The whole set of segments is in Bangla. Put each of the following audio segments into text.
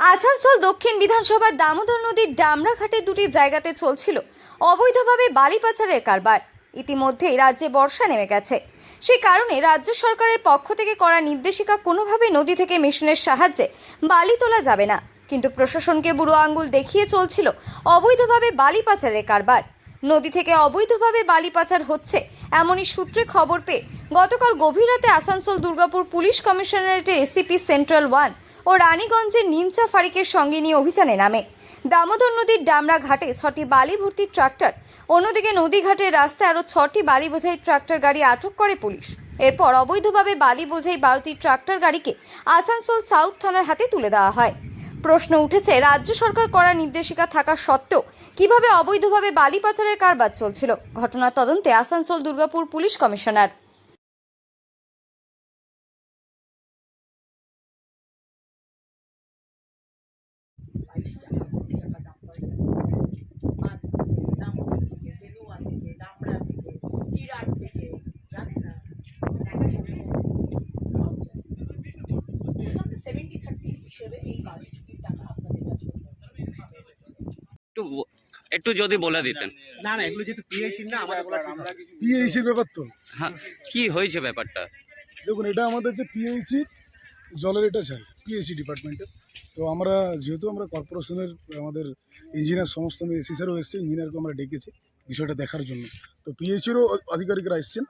আসানসোল দক্ষিণ বিধানসভার দামোদর নদীর ডামরাঘাটে দুটি জায়গাতে চলছিল অবৈধভাবে বালি পাচারের কারবার। ইতিমধ্যেই রাজ্যে বর্ষা নেমে গেছে। সেই কারণে রাজ্য সরকারের পক্ষ থেকে করা নির্দেশিকা কোনোভাবে নদী থেকে মেশিনের সাহায্যে বালি তোলা যাবে না। কিন্তু প্রশাসনকে বুড়ো আঙ্গুল দেখিয়ে চলছিল অবৈধভাবে বালি পাচারের কারবার। নদী থেকে অবৈধভাবে বালি পাচার হচ্ছে এমনই সূত্রে খবর পেয়ে গতকাল গভীর রাতে আসানসোল দুর্গাপুর পুলিশ কমিশনারেটের এসিপি সেন্ট্রাল ওয়ান ও রানীগঞ্জের নিমচা ফারিকের সঙ্গে নিয়ে অভিযানে নামে। দামোদর নদীর ডামরা ঘাটে ছটি বালি ভর্তি ট্রাক্টর। অন্যদিকে নদীঘাটের রাস্তায় আরও ছটি বালি বোঝাই ট্রাক্টর গাড়ি আটক করে পুলিশ। এরপর অবৈধভাবে বালি বোঝাই বারোটি ট্রাক্টর গাড়িকে আসানসোল সাউথ থানার হাতে তুলে দেওয়া হয়। প্রশ্ন উঠেছে, রাজ্য সরকার করা নির্দেশিকা থাকা সত্ত্বেও কীভাবে অবৈধভাবে বালি পাচারের কারবার চলছিল? ঘটনার তদন্তে আসানসোল দুর্গাপুর পুলিশ কমিশনার বাইশ টাকা কুড়ি টাকা দাম পড়ে যাচ্ছে আর দামোদর থেকে বেলুয়া থেকে দামড়া থেকে চিরাট থেকে জানে না দেখা যাচ্ছে সব সেভেন্টি থার্টি হিসেবে এই বাড়ি ছুটির টাকা আপনাদের কাছে একটু একটু যদি বলে দিতেন। না না এগুলো যেহেতু পিএইচি না আমাদের বলা ঠিক হবে। পিএইচির ব্যাপার তো হ্যাঁ কি হয়েছে ব্যাপারটা? দেখুন এটা আমাদের যে পিএইচি জলের এটা চাই পিএইচি ডিপার্টমেন্টের তো আমরা যেহেতু আমরা কর্পোরেশনের আমাদের ইঞ্জিনিয়ার সমস্ত এসি স্যারও এসছে ইঞ্জিনিয়ারকে আমরা ডেকেছি বিষয়টা দেখার জন্য। তো পিএইচিরও আধিকারিকরা এসছেন।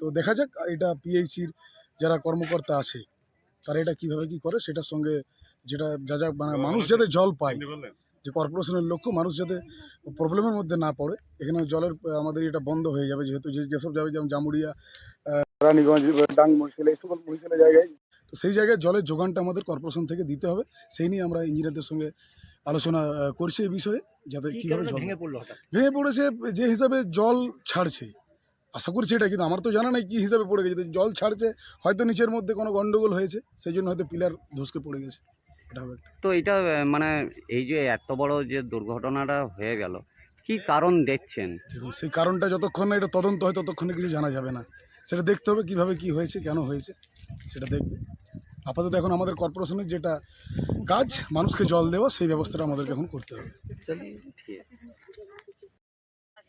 তো দেখা যাক এটা পিএইচির যারা কর্মকর্তা আছে তারা এটা কীভাবে কি করে সেটার সঙ্গে যেটা যা যা মানে মানুষ যাতে জল পায় যে কর্পোরেশনের লক্ষ্য মানুষ যাতে প্রবলেমের মধ্যে না পড়ে এখানে জলের আমাদের এটা বন্ধ হয়ে যাবে যেহেতু যে যেসব যাবে যেমন জামুড়িয়া রানীগঞ্জ ডাং মহিশালা এই সকল মহিশালা জায়গায়। তো সেই জায়গায় জলের যোগানটা আমাদের কর্পোরেশন থেকে দিতে হবে। সেই নিয়ে আমরা ইঞ্জিনিয়ারদের সঙ্গে আলোচনা করছি এই বিষয়ে যাতে কীভাবে জল ভেঙে পড়েছে যে হিসাবে জল ছাড়ছে। আশা করছি এটা কিন্তু আমার তো জানা নাই কী হিসাবে পড়ে গেছে। জল ছাড়ছে হয়তো নিচের মধ্যে কোনো গন্ডগোল হয়েছে সেই জন্য হয়তো পিলার ধসকে পড়ে গেছে। তো এটা মানে এই যে এত বড় যে দুর্ঘটনাটা হয়ে গেল কি কারণ দেখছেন? সেই কারণটা যতক্ষণ না এটা তদন্ত হয় ততক্ষণে কিছু জানা যাবে না। সেটা দেখতে হবে কীভাবে কি হয়েছে কেন হয়েছে সেটা দেখবে। আপাতত এখন আমাদের কর্পোরেশনের যেটা কাজ মানুষকে জল দেওয়া সেই ব্যবস্থাটা আমাদেরকে এখন করতে হবে।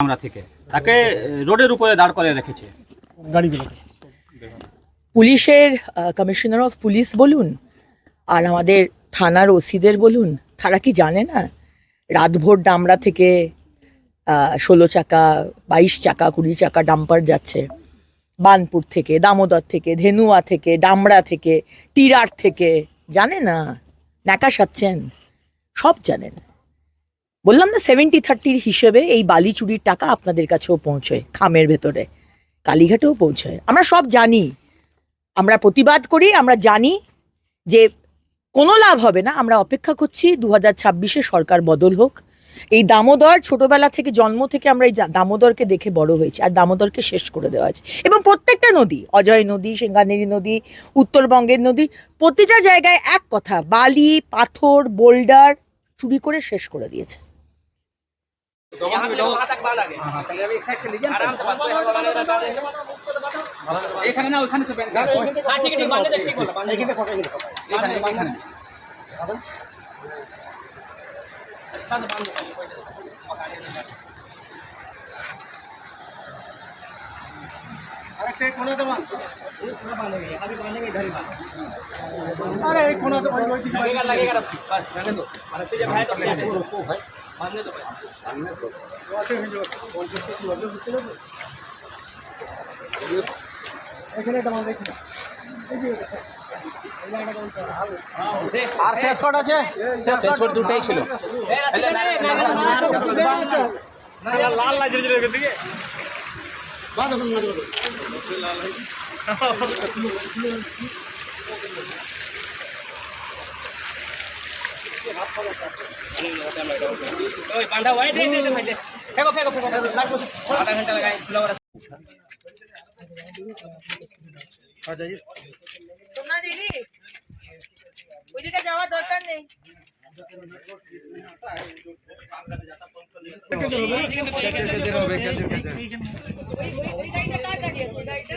আমরা থেকে। তাকে রোডের উপরে দাঁড় করে রেখেছে। গাড়িগুলোকে পুলিশের কমিশনার অফ পুলিশ বলুন আর আমাদের থানার ওসিদের বলুন তারা কি জানে না রাতভোর ডামরা থেকে ষোলো চাকা, বাইশ চাকা, কুড়ি চাকা ডাম্পার যাচ্ছে। বানপুর থেকে, দামোদর থেকে, ধেনুয়া থেকে, ডামরা থেকে, টিরার থেকে, জানে না? ন্যাকা সাচ্ছেন সব জানেন। বললাম না সেভেন্টি থার্টির হিসেবে এই বালি চুরির টাকা আপনাদের কাছেও পৌঁছয়, খামের ভেতরে। কালীঘাটেও পৌঁছয়। আমরা সব জানি। আমরা প্রতিবাদ করি, আমরা জানি যে কোনো লাভ হবে না। আমরা অপেক্ষা করছি দু হাজার ছাব্বিশে সরকার বদল হোক। এই দামোদর ছোটবেলা থেকে জন্ম থেকে আমরা এই দামোদরকে দেখে বড় হয়েছি আর দামোদরকে শেষ করে দেওয়া হয়েছে। এবং প্রত্যেকটা নদী, অজয় নদী, সিঙ্গানেরি নদী, উত্তরবঙ্গের নদী, প্রতিটা জায়গায় এক কথা, বালি, পাথর, বোল্ডার, চুরি করে শেষ করে দিয়েছে। এখানে না ওখানে সে হ্যাঁ ঠিক আছে বান্ধে ঠিক বলো এখানে কথা এখানে কথা। এখানে এখানে আরেকটা এই কোনাতে বাঁধ। আরে এই কোনাতে ওই ওই দিকে বাঁধ। এখানে একটা বাঁধ, এখানে। আর শেষ শট আছে শেষ শট দুটাই ছিল ওই পান্ডা ওই দে দে দে ভাই দে ফেকো ফেকো ফেকো আধা ঘণ্টা লাগাই খুলা তোমরা দিদি ওইদিকে যাওয়ার দরকার নেই ওই ওই গাড়িটা কার গাড়ি আছে ওই গাড়িটা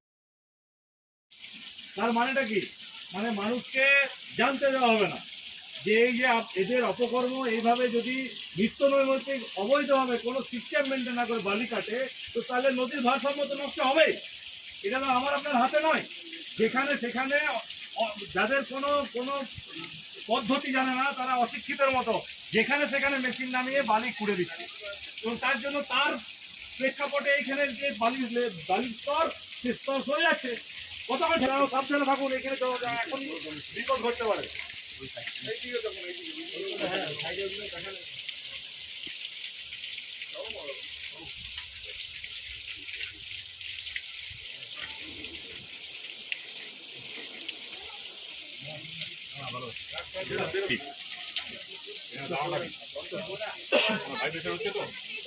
তার মানেটা কি? মানে মানুষকে জানতে দেওয়া হবে না। যে এই যে এদের অপকর্ম, এইভাবে যদি নিত্য নৈমিত্তিক অবৈধভাবে কোনো সিস্টেম মেনটেন না করে বালি কাটে, তো তাহলে নদীর ভারসাম্য তো নষ্ট হবেই। এটা তো আমার আপনার হাতে নয়। যেখানে সেখানে যাদের কোনো কোনো পদ্ধতি জানে না, তারা অশিক্ষিতের মতো, যেখানে সেখানে মেশিন নামিয়ে বালি খুঁড়ে দিচ্ছে। এবং তার জন্য তার প্রেক্ষাপটে এইখানে যে বালি বালির স্তর, সে স্তর সরে যাচ্ছে। কতক্ষণ খেলানো সাবধানে থাকুন এখানে তো এখন বিপদ ঘটতে পারে। যান না পিছনে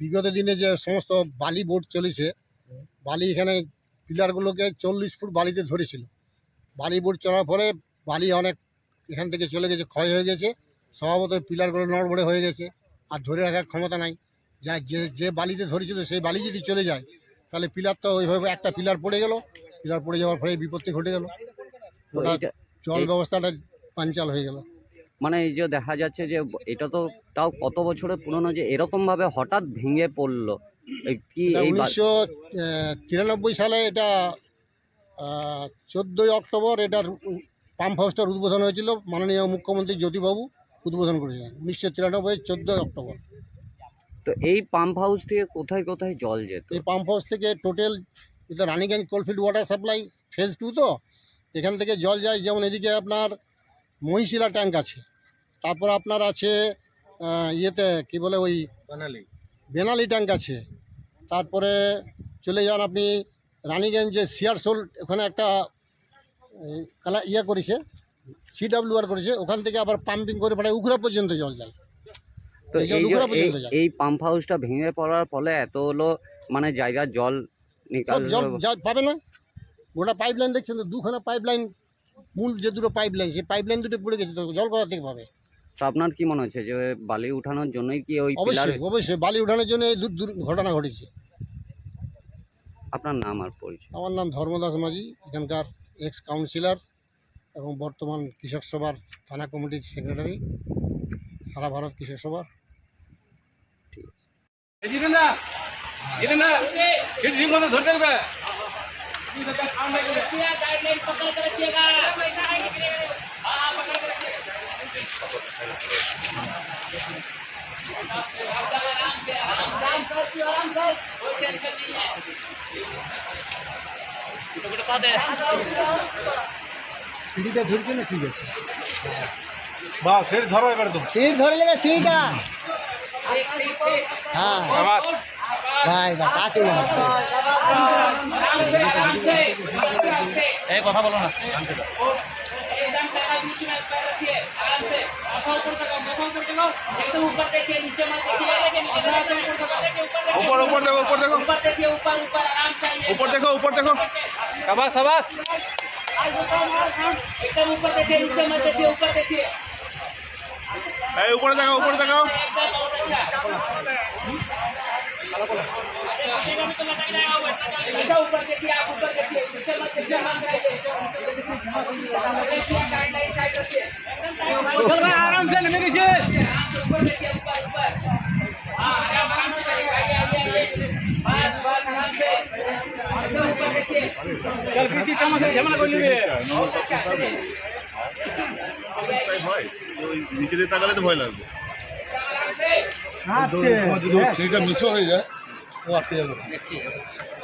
বিগত দিনে যে সমস্ত বালি বোট চলেছে, বালি এখানে পিলারগুলোকে চল্লিশ ফুট বালিতে ধরেছিল। বালি বোট চলার পরে বালি অনেক এখান থেকে চলে গেছে, ক্ষয় হয়ে গেছে। স্বভাবত পিলারগুলো নড়বড়ে হয়ে গেছে, আর ধরে রাখার ক্ষমতা নাই। যা যে যে বালিতে ধরেছিল সেই বালি যদি চলে যায় তাহলে পিলার তো ওইভাবে একটা পিলার পড়ে গেল। পিলার পড়ে যাওয়ার ফলে বিপত্তি ঘটে গেল। ওটা জল ব্যবস্থাটা পাঞ্চাল হয়ে গেল। মানে এই যে দেখা যাচ্ছে যে এটা তো তাও কত বছরের পুরনো যে এরকম ভাবে হঠাৎ ভেঙে পড়ল। কি উনিশশো তিরানব্বই সালে এটা চোদ্দোই অক্টোবর এটার পাম্প হাউসটার উদ্বোধন হয়েছিল। মাননীয় মুখ্যমন্ত্রী জ্যোতিবাবু উদ্বোধন করেছিলেন উনিশশো তিরানব্বই চোদ্দোই অক্টোবর। তো এই পাম্প হাউস থেকে কোথায় কোথায় জল যেত? এই পাম্প হাউস থেকে টোটাল এটা Raniganj coalfield water supply phase two তো এখান থেকে জল যায় যেমন এদিকে আপনার মহিশিলা ট্যাঙ্ক আছে তারপর আপনার আছে ইয়েতে কি বলে ওই বেনালি। বেনালি ট্যাঙ্ক আছে তারপরে চলে যান আপনি রানীগঞ্জে সিয়ারসোল ওখানে একটা কালা ইয়ে করেছে সিডাব্লিউআর করেছে ওখান থেকে আবার পাম্পিং করে পাঠায় উখরা পর্যন্ত জল যায়। তো এই যে এই- পাম্প হাউসটা ভেঙে পড়ার ফলে এত হলো মানে জায়গার জল নিকাল জল পাবে না? গোটা পাইপ লাইন দেখছেন তো? দুখানা পাইপ লাইন মূল যে দুটো পাইপ লাইন সেই পাইপ লাইন দুটো পড়ে গেছে তো জল কোথা থেকে পাবে? তো আপনার কি মনে হচ্ছে যে বালি উঠানোর জন্যই কি ওই পিলার? অবশ্যই। অবশ্যই বালি উঠানোর জন্য এই ঘটনা ঘটেছে। আপনার নাম আর পরিচয়। আমার নাম ধর্মদাস মাঝি এখানকার এক্স কাউন্সিলর এবং বর্তমান কৃষক সভার থানা কমিটির সেক্রেটারি সারা ভারত কৃষক সভার জিতেন্দা ঠিক মতো ধরে থাকবে বাস হেড ধরো এবার তো সিঁড়ি ধরে নেবে সিঁড়িটা হ্যাঁ ভাই বাস আছে এই কথা বলো না উপর উপর দেখো উপর দেখো উপর দেখো উপর দেখো शाबाश शाबाश एकदम ऊपर देखिए नीचे मत देखिए ऊपर देखिए এই উপরে দেখাও উপরে ऊपर देखिए आप ऊपर देखिए नीचे मत देखिए मत जाइए देखिए गाइडलाइन टाइट रखिए चल भाई आराम से लेने दीजिए ऊपर देखिए ऊपर ऊपर हाँ आराम आराम से करिए आइए आइए आइए बस बस आराम से एकदम ऊपर देखिए चल किसी काम से झमेला कर लीजिए बहुत अच्छा चलिए নিচে দিয়ে তাকালে তো ভয় লাগবে आराम से তোমার যদি সিঁড়িটা মিসও হয়ে যায় ও আটকে যাবে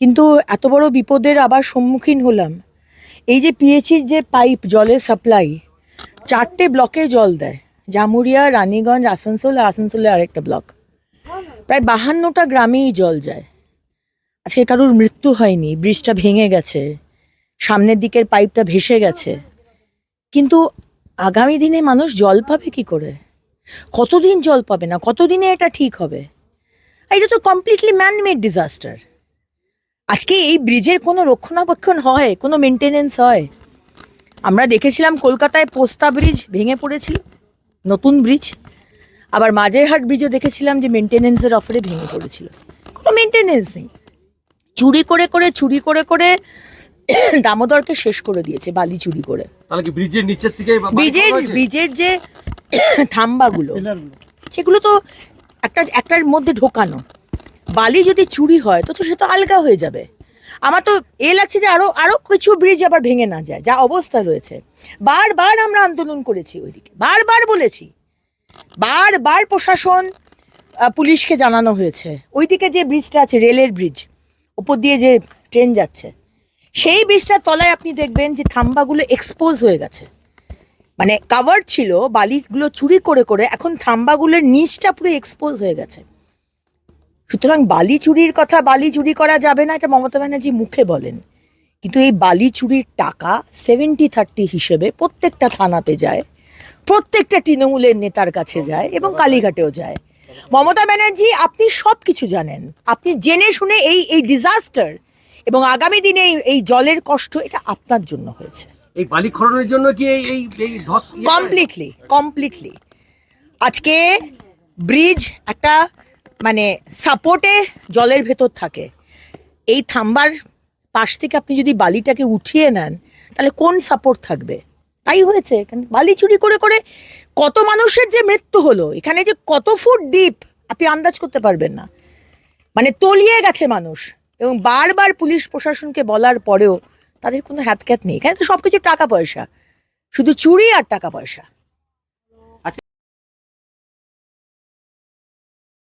কিন্তু এত বড় বিপদের আবার সম্মুখীন হলাম। এই যে পিএইচির যে পাইপ জলের সাপ্লাই, চারটে ব্লকে জল দেয়। জামুরিয়া, রানীগঞ্জ, আসানসোল আর আসানসোলে আরেকটা ব্লক। প্রায় বাহান্নটা গ্রামেই জল যায়। আজকে কারোর মৃত্যু হয়নি, ব্রিজটা ভেঙে গেছে, সামনের দিকের পাইপটা ভেসে গেছে। কিন্তু আগামী দিনে মানুষ জল পাবে কি করে? কতদিন জল পাবে না? কতদিনে এটা ঠিক হবে? এটা তো কমপ্লিটলি ম্যানমেড ডিজাস্টার আজকে এই ব্রিজের কোনো রক্ষণাবেক্ষণ হয়? কোনো মেনটেনেন্স হয়? আমরা দেখেছিলাম কলকাতায় পোস্তা ব্রিজ ভেঙে পড়েছিল নতুন ব্রিজ। আবার মাঝেরহাট ব্রিজও দেখেছিলাম যে মেনটেনেন্সের অফারে ভেঙে পড়েছিল। কোনো মেনটেনেন্স নেই। চুরি করে করে চুরি করে করে দামোদরকে শেষ করে দিয়েছে বালি চুরি করে। তাহলে কি ব্রিজের নিচের থেকে ব্রিজের ব্রিজের যে থাম্বাগুলো সেগুলো তো একটা একটার মধ্যে ঢোকানো। বালি যদি চুরি হয়, তো তো সে তো আলগা হয়ে যাবে। আমার তো এ লাগছে যে আরও আরও কিছু ব্রিজ আবার ভেঙে না যায়, যা অবস্থা রয়েছে। বারবার আমরা আন্দোলন করেছি ওইদিকে, বারবার বলেছি। বারবার প্রশাসন পুলিশকে জানানো হয়েছে। ওইদিকে যে ব্রিজটা আছে, রেলের ব্রিজ ওপর দিয়ে যে ট্রেন যাচ্ছে, সেই ব্রিজটার তলায় আপনি দেখবেন যে থাম্বাগুলো এক্সপোজ হয়ে গেছে। মানে কাভার ছিল, বালিগুলো চুরি করে করে এখন থাম্বাগুলোর নিচটা পুরো এক্সপোজ হয়ে গেছে। সুতরাং বালি চুরির কথা বালি চুরি করা যাবে না এটা মমতা ব্যানার্জি মুখে বলেন। কিন্তু এই বালি চুরির টাকা সেভেন্টি থার্টি হিসেবে প্রত্যেকটা থানাতে যায় প্রত্যেকটা তৃণমূলের নেতার কাছে যায় এবং কালীঘাটেও যায়। মমতা ব্যানার্জি আপনি সব কিছু জানেন। আপনি জেনে শুনে এই এই ডিজাস্টার এবং আগামী দিনে এই- জলের কষ্ট এটা আপনার জন্য হয়েছে। এই বালি খননের জন্য কি এই এই কমপ্লিটলি কমপ্লিটলি আজকে ব্রিজ একটা মানে সাপোর্টে জলের ভেতর থাকে। এই থাম্বার পাশ থেকে আপনি যদি বালিটাকে উঠিয়ে নেন, তাহলে কোন সাপোর্ট থাকবে? তাই হয়েছে। এখানে বালি চুরি করে করে কত মানুষের যে মৃত্যু হলো, এখানে যে কত ফুট ডিপ আপনি আন্দাজ করতে পারবেন না। মানে তলিয়ে গেছে মানুষ এবং বারবার পুলিশ প্রশাসনকে বলার পরেও তাদের কোনো হ্যাতক্যাত নেই। এখানে তো সব কিছু টাকা পয়সা। শুধু চুরি আর টাকা পয়সা।